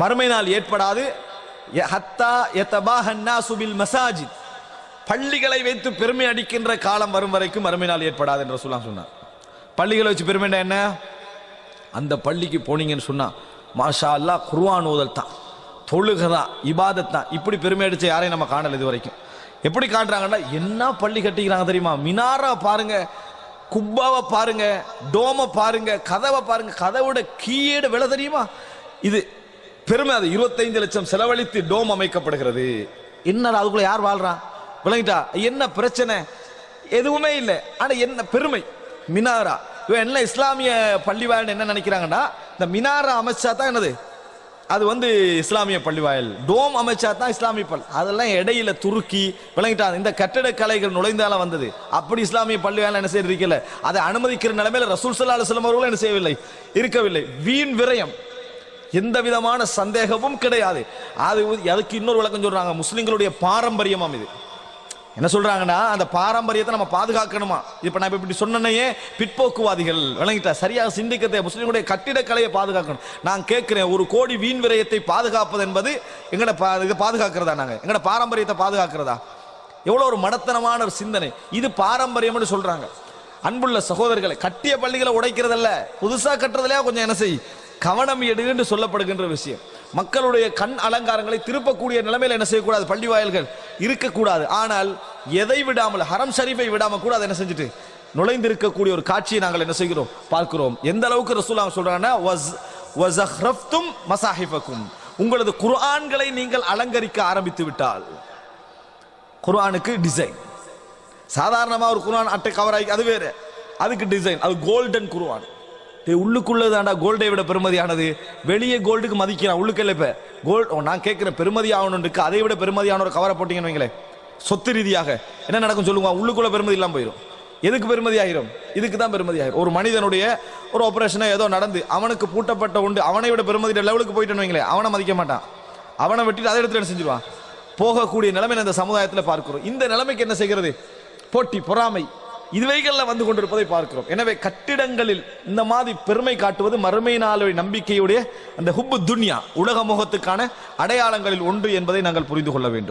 மறுமை நாள் ஏற்படாது ஹத்தா யதபாஹன்னா சுபில் மசாஜித். பள்ளிகளை வைத்து பெருமை அடிக்கின்ற காலம் வரும் வரைக்கும் மறுமை நாள் ஏற்படாது என்று சொல்லலாம் சொன்னார். பள்ளிகளை வச்சு பெருமைண்டா என்ன? அந்த பள்ளிக்கு போனீங்கன்னு சொன்னா மாஷா அல்லாஹ் குர்வான் ஓதல் தான். தொழுகதா இபாதத் தான். இப்படி பெருமை அடிச்ச யாரையும் நம்ம காணல இது வரைக்கும். எப்படி காட்டுறாங்கன்னா என்ன பள்ளி கட்டிக்கிறாங்க தெரியுமா? மினாரா பாருங்க குப்பாவை பாருங்க டோமை பாருங்க கதவை பாருங்க கதவோட கீழே விலை தெரியுமா? இது பெருமை அது. இருபத்தைந்து லட்சம் செலவழித்து டோம் அமைக்கப்படுகிறது. என்ன அதுக்குள்ள யார் வாழ்றான் விளங்கிட்டா? என்ன பிரச்சனை? எதுவுமே இல்லை. ஆனா என்ன பெருமை. மினாரா. இவன் என்ன இஸ்லாமிய பள்ளிவாயல் என்ன நினைக்கிறாங்கன்னா இந்த மினாரா அமைச்சா தான் என்னது? அது வந்து இஸ்லாமிய பள்ளிவாயல். டோம் அமைச்சா தான் இஸ்லாமிய பள்ளி. அதெல்லாம் இடையில துருக்கி விளங்கிட்டா. இந்த கட்டிடக்கலைகள் நுழைந்தால வந்தது. அப்படி இஸ்லாமிய பள்ளிவாயல் என்ன செய்ய இருக்கல. அதை அனுமதிக்கிற நிலைமையில ரசூல் சல்லா அலுவலம் அவர்களும் என்ன செய்யவில்லை? இருக்கவில்லை. வீண் விரயம். எந்த விதமான சந்தேகமும் கிடையாது. அது அதுக்கு இன்னொரு விளக்கம் சொல்றாங்க. முஸ்லிம்களுடைய பாரம்பரியமாம் இது. என்ன சொல்றாங்கன்னா அந்த பாரம்பரியத்தை நம்ம பாதுகாக்கணுமா? இப்ப நான் இப்படி சொன்னனையே பிற்போக்குவாதிகள் விளங்கிட்டா சரியாக சிந்திக்கத்தை முஸ்லீம்களுடைய கட்டிடக்கலையை பாதுகாக்கணும். நான் கேட்கிறேன் ஒரு கோடி வீண் விரயத்தை பாதுகாப்பது என்பது எங்கட பா- இதை பாதுகாக்கிறதா நாங்க? எங்கட பாரம்பரியத்தை பாதுகாக்கிறதா? எவ்வளவு ஒரு மடத்தனமான ஒரு சிந்தனை. இது பாரம்பரியம்னு சொல்றாங்க. அன்புள்ள சகோதரர்களை கட்டிய பள்ளிகளை உடைக்கிறதல்ல. புதுசா கட்டுறதுலையா கொஞ்சம் என்ன செய்? கவனம் எடு என்று சொல்லப்படுகின்ற விஷயம். மக்களுடைய கண் அலங்காரங்களை திருப்பக்கூடிய நிலைமையில் என்ன செய்யக்கூடாது? பள்ளி வாயில்கள் இருக்கக்கூடாது. ஆனால் எதை விடாமல் ஹரம் ஷரீஃபை விடாமல் கூட அதை என்ன செஞ்சுட்டு நுழைந்திருக்கக்கூடிய ஒரு காட்சியை நாங்கள் என்ன செய்கிறோம்? பார்க்கிறோம். எந்த அளவுக்கு ரசூலாங்க சொல்றாங்கன்னா வஸ் மசாஹிஃபக்கும் உங்களது குர்ஆன்களை நீங்கள் அலங்கரிக்க ஆரம்பித்து விட்டால் குர்ஆனுக்கு டிசைன் சாதாரணமாக ஒரு குர்ஆன் அட்டை கவர் ஆகி அது வேறு. அதுக்கு டிசைன் அது கோல்டன் குர்ஆன். உள்ளுக்குள்ளதாண்டா கோல்டை விட பெருமதியானது. வெளியே கோல்டுக்கு மதிக்கிறான் உள்ளுக்கல்ல இப்ப. கோல்ட் நான் கேட்கிறேன் பெருமதி ஆகணும்னுக்கு அதை விட பெருமதியான ஒரு கவரை போட்டீங்கன்னு வைங்களேன். சொத்து ரீதியாக. என்ன நடக்கும் சொல்லுங்க? உள்ளுக்குள்ள பெருமதி இல்லாமல் போயிடும் எதுக்கு பெருமதி ஆகிரும் இதுக்கு தான் பெருமதி ஆகிரும் ஒரு மனிதனுடைய ஒரு ஆப்ரேஷனை ஏதோ நடந்து அவனுக்கு பூட்டப்பட்ட உண்டு அவனை விட பெருமதி லெவலுக்கு போயிட்டேன்னு வைங்களேன். அவனை மதிக்க மாட்டான். அவனை வெட்டிட்டு அதை எடுத்து என்ன செஞ்சிருவான்? போகக்கூடிய நிலைமை இந்த சமுதாயத்தில் பார்க்கிறோம். இந்த நிலைமைக்கு என்ன செய்கிறது? போட்டி பொறாமை. இதுவைகள்ல வந்து கொண்டிருப்பதை பார்க்கிறோம். எனவே கட்டிடங்களில் இந்த மாதிரி பெருமை காட்டுவது மறுமை நாளுடைய நம்பிக்கையுடைய அந்த ஹுப்பு துன்யா உலக முகத்துக்கான அடையாளங்களில் ஒன்று என்பதை நாங்கள் புரிந்து கொள்ள வேண்டும்.